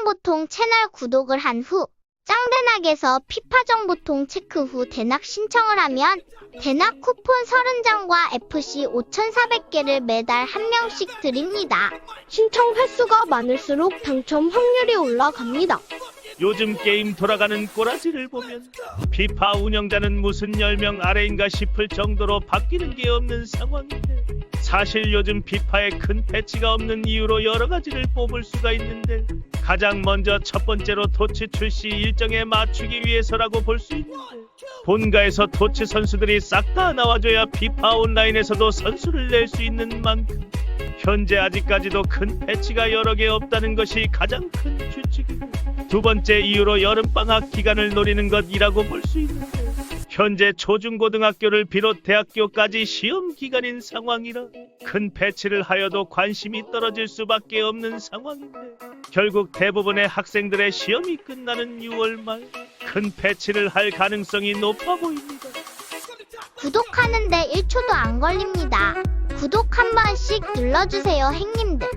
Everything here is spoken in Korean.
정보통 채널 구독을 한 후 짱대낙에서 피파 정보통 체크 후 대낙 신청을 하면 대낙 쿠폰 30장과 FC 5,400개를 매달 한 명씩 드립니다. 신청 횟수가 많을수록 당첨 확률이 올라갑니다. 요즘 게임 돌아가는 꼬라지를 보면 피파 운영자는 무슨 10명 아래인가 싶을 정도로 바뀌는 게 없는 상황인데 사실 요즘 피파에 큰 패치가 없는 이유로 여러 가지를 뽑을 수가 있는데 가장 먼저 첫 번째로 토치 출시 일정에 맞추기 위해서라고 볼 수 있는데 본가에서 토치 선수들이 싹 다 나와줘야 피파 온라인에서도 선수를 낼 수 있는 만큼 현재 아직까지도 큰 패치가 여러 개 없다는 것이 가장 큰 규칙이고 두 번째 이유로 여름방학 기간을 노리는 것이라고 볼 수 있는데 현재 초중고등학교를 비롯 대학교까지 시험 기간인 상황이라 큰 패치를 하여도 관심이 떨어질 수밖에 없는 상황인데 결국 대부분의 학생들의 시험이 끝나는 6월 말 큰 패치를 할 가능성이 높아 보입니다. 구독하는데 1초도 안 걸립니다. 구독 한 번씩 눌러주세요, 행님들.